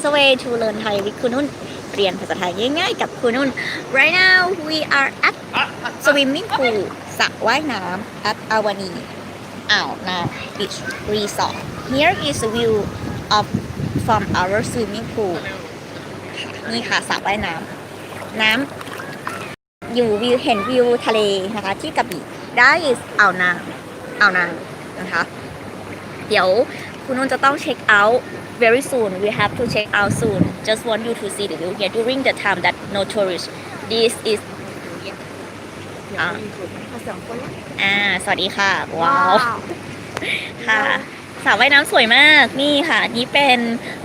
is a way to learn Thai with คุณนุ่นเรียนภาษาไทยง่ายๆกับคุณนุ่น right now we are at swimming pool สระว่ายน้ำ at อาวานีอ่าวนา beach resort here is a view of from our swimming pool นี่ค่ะสระว่ายน้ำน้ำอยู่วิวเห็นวิวทะเลนะคะที่กระบี่ได้อ่าวนางอ่าวนางนะคะ เดี๋ยวคุณนุ่นจะต้องเช็คเอาท์ very soon we have to check out soon just want you to see the view here during the time that no tourist this is อ่าอ่า สวัสดีค่ะ ว้าว ค่ะสระว่ายน้ำสวยมาก นี่ค่ะ นี่เป็น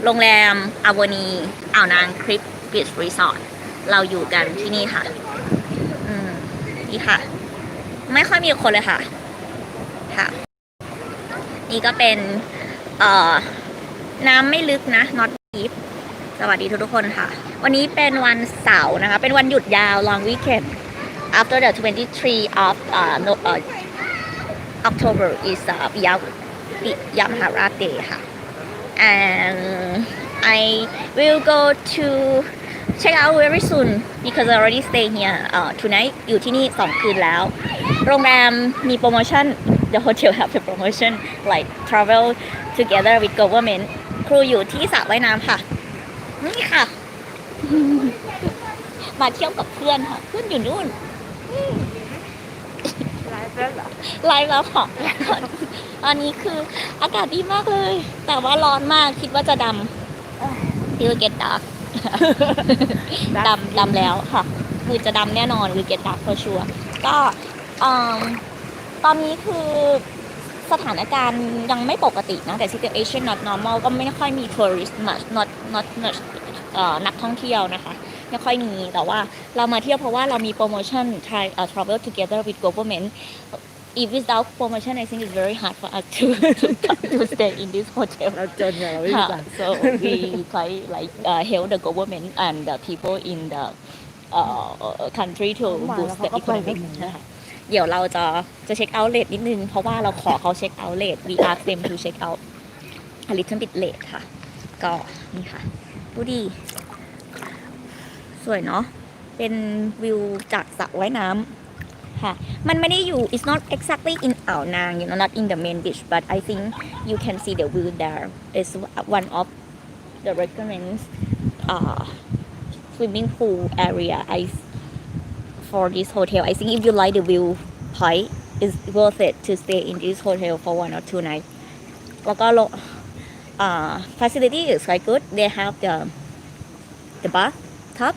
โรงแรมอาวานีอ่าวนางคลิปบีชรีสอร์ท เราอยู่กันที่นี่ค่ะ อืม นี่ค่ะ ไม่ค่อยมีคนเลยค่ะ ค่ะ นี่ก็เป็น เอ่อ น้ำไม่ลึกนะ not deep สวัสดีทุกทุกคนค่ะ วันนี้เป็นวันเสาร์นะคะ เป็นวันหยุดยาว long weekend after the 23 of uh, no, uh, October is uh, ยาวปิยามหาราช day ค่ะ and I will go to check out very soon because I already stay here uh, tonight อยู่ที่นี่2คืนแล้ว โรงแรมมีโปรโมชั่น the hotel have a promotion like travel together with government ครูอยู่ที่สระว่ายน้ำค่ะ นี่ค่ะ มาเที่ยวกับเพื่อนค่ะ เพื่อนอยู่นู่นไลฟ์แล้วเหรอไลฟ์แล้วค่ะอันนี้คืออากาศดีมากเลย แต่ว่าร้อนมากคิดว่าจะดำ you get dark ดำดำแล้วค่ะ คือจะดำแน่นอน you get dark for sure ก็อืมตอนนี้คือ สถานการณ์ยังไม่ปกตินะแต่ situation not normal ก็ไม่ค่อยมี tourist much not not much เอ่อนักท่องเที่ยวนะคะ ไม่ค่อยมีแต่ว่าเรามาเที่ยวเพราะว่าเรามีโปรโมชั่น Thai uh, travel together with government if without promotion I think it's very hard for us to to, to stay in this hotel เราจนอย่างเราไม่มีค่ะตังค์ so we quite like uh, help the government and the people in the uh, country to มา boost แล้ว the เขาก็ไป economic แบบนี้นะคะ เดี๋ยวเราจะจะเช็คเอาท์เลทนิดนึง เพราะว่าเราขอเขาเช็คเอาท์เลท we ask them to check out a little bit late ค่ะ ก็นี่ค่ะ ดูดี สวยเนาะ เป็นวิวจากสระว่ายน้ำค่ะ มันไม่ได้อยู่ it's not exactly in อ่าวนาง you know not in the main beach but I think you can see the view there is one of the recommends uh, swimming pool area I for this hotel I think if you like the view point it's worth it to stay in this hotel for one or two nights แล้วก็โล uh, facility is quite good they have the the bathtub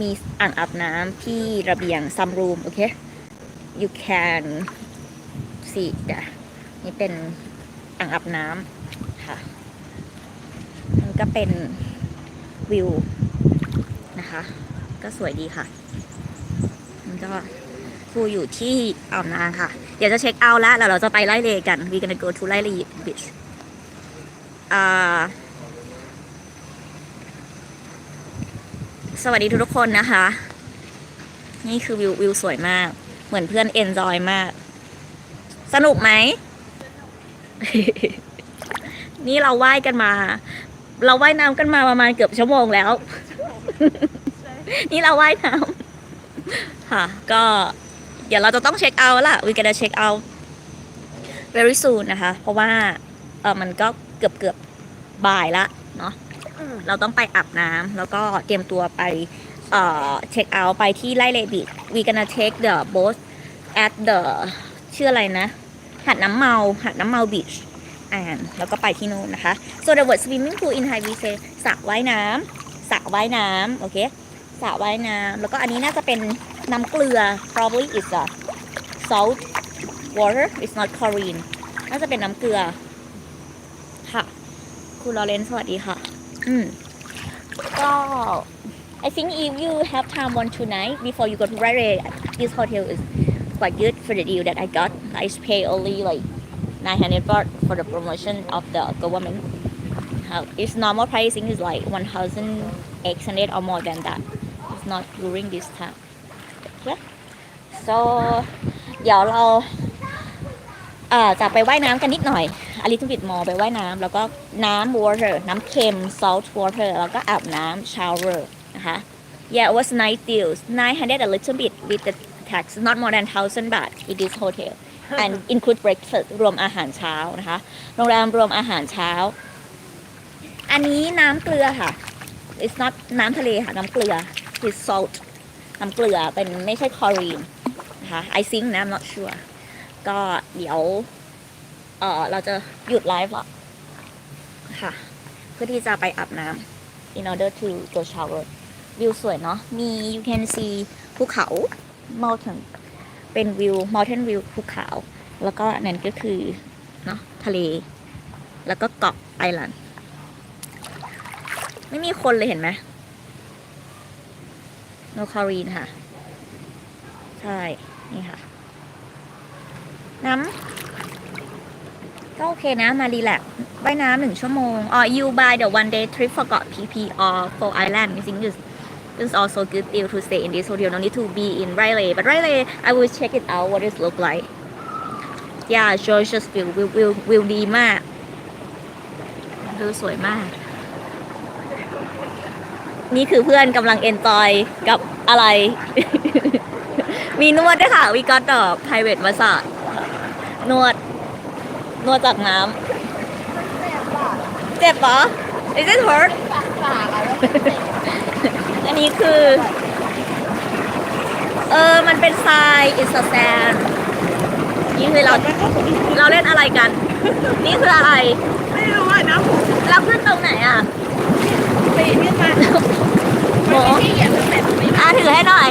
มีอ่างอาบน้ำที่ระเบียง some room โอเค you can see there นี่เป็นอ่างอาบน้ำค่ะ มันก็เป็นวิวนะคะ ก็สวยดีค่ะ ก็ครูอยู่ที่อ่าวนางค่ะ เดี๋ยวจะเช็คเอาท์แล้วแล้วเราจะไปไล่เลกัน we gonna go to ไล่เล beach อ่าสวัสดีทุกๆคนนะคะ นี่คือวิววิวสวยมาก เหมือนเพื่อนเอนจอยมาก สนุกไหม นี่เราว่ายกันมา เราว่ายน้ำกันมาประมาณเกือบชั่วโมงแล้ว นี่เราว่ายน้ำ ค่ะ ก็เดี๋ยวเราจะต้องเช็คเอาท์ละ we gonna check out very soon นะคะ เพราะว่าเออมันก็เกือบเกือบบ่ายละเนาะเราต้องไปอาบน้ำแล้วก็เตรียมตัวไปเอ่อเช็คเอาท์ไปที่ไล่เลบิ we gonna take the boat at the ชื่ออะไรนะ หาดน้ำเมาหาดน้ำเมา beach อ่านแล้วก็ไปที่นู่นนะคะ so the word swimming pool in Thai we say สระว่ายน้ำสระว่ายน้ำโอเค สระว่ายน้ำแล้วก็อันนี้น่าจะเป็นน้ำเกลือ probably is a salt water it's not chlorine น่าจะเป็นน้ำเกลือ ค่ะ คุณลอเรนสวัสดีค่ะ อืม ก็ I think if you have time one tonight before you go to Rare this hotel is quite good for the deal that I got I pay only like 900 baht for the promotion of the government uh, its normal pricing is like 1,800 or more than that not during this time okay so เดี๋ยวเราเอ่อจะไปว่ายน้ำกันนิดหน่อย a little bit more ไปว่ายน้ำแล้วก็น้ำ water น้ำเค็ม salt water แล้วก็อาบน้ำ shower นะคะ yeah it was nice deals 900 a little bit with the tax not more than 1000 baht in this hotel and include breakfast รวมอาหารเช้านะคะ โรงแรมรวมอาหารเช้า อันนี้น้ำเกลือค่ะ it's not น้ำทะเลค่ะ น้ำเกลือ it's salt น้ำเกลือเป็นไม่ใช่คลอรีนนะคะ I think นะ I'm not sure ก็เดี๋ยวเออเราจะหยุดไลฟ์ละค่ะ เพื่อที่จะไปอาบน้ำ in order to go shower วิวสวยเนาะมี you can see ภูเขา mountain เป็นวิว mountain view ภูเขา แล้วก็นั่นก็คือเนาะทะเล แล้วก็เกาะไอแลนด์ไม่มีคนเลยเห็นไหม no chlorine ค่ะ ใช่ นี่ค่ะ น้ำก็โอเคนะ มารีแลกว่ายน้ำหนึ่งชั่วโมงอ๋อ you buy the one day trip forgot PP or for island I think this is also good deal to stay in this hotel no need to be in Raleigh but Raleigh I will check it out what it look like yeah George's view วิววิววิวดีมากวิวสวยมาก นี่คือเพื่อนกำลังเอนจอยกับอะไร มีนวดด้วยค่ะ we got the private massage นวด นวดจากน้ำเจ็บปะ Is it hurt อันนี้คือ เออ มันเป็นทราย it's a sand นี่คือเรา เราเล่นอะไรกัน นี่คืออะไร ไม่รู้อะนะผมเราขึ้นตรงไหนอะ ปีนขึ้นมาโหที่เหยียบสเต็ปไม่อาถือให้หน่อย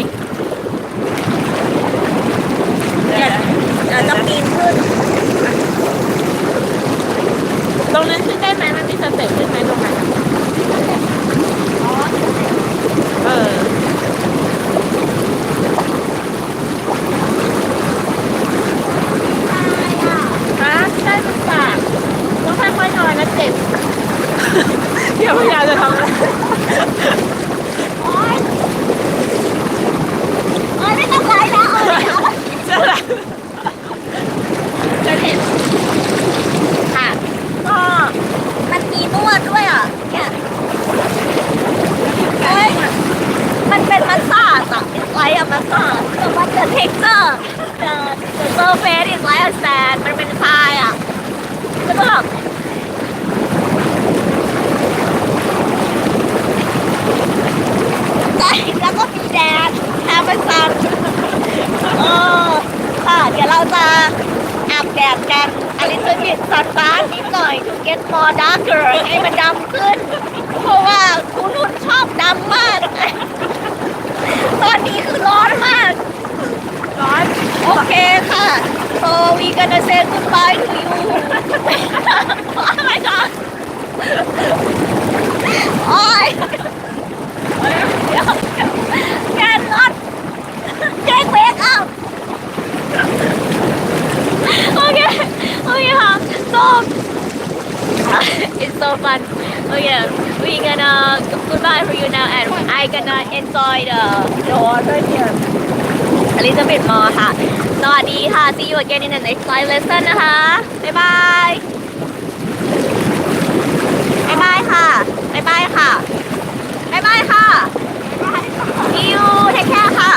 เดี๋ยวเดี๋ยวจะปีนขึ้น ตรงนั้นขึ้นได้ไหมมันมีสเต็ปขึ้นไหมตรงนั้นอะเออฮะได้มันปากต้องค่อยๆนอนนะเจ็บเดี๋ยวพยายามจะ ทำอะไรโอ๊ยโอ๊ยไม่ต้องไลฟ์แล้วเอาเลยเอาใช่ไหมจะเห็นค่ะก็มันมีนวดด้วยอะเนี่ยเฮ้ยมันเป็นมัสซาจอะ it's like a massage แต่ว่า the texture the the surface is like a sand มันเป็นทรายอะแล้วก็แบบ ใช่แล้วก็มีแดดแอปเปิลซันเออค่ะ เดี๋ยวเราจะอาบแดดกันอลิซบิดสัตว์ฟ้านิดหน่อย to get more darker ให้มันดำขึ้น เพราะว่าคุณนุ่นชอบดำมาก ตอนนี้คือร้อนมาก ร้อน โอเคค่ะ so we gonna say goodbye to you โอ้ my god โอ้ย อ้าวโอเค โอเคค่ะ so it's so fun โอเค we gonna goodbye for you now and I gonna enjoy the the water here a little bit more ค่ะ สวัสดีค่ะ see you again in the next live lesson นะคะ บ๊ายบาย บ๊ายบายค่ะ บ๊ายบายค่ะ บ๊ายบายค่ะ see you take care ค่ะ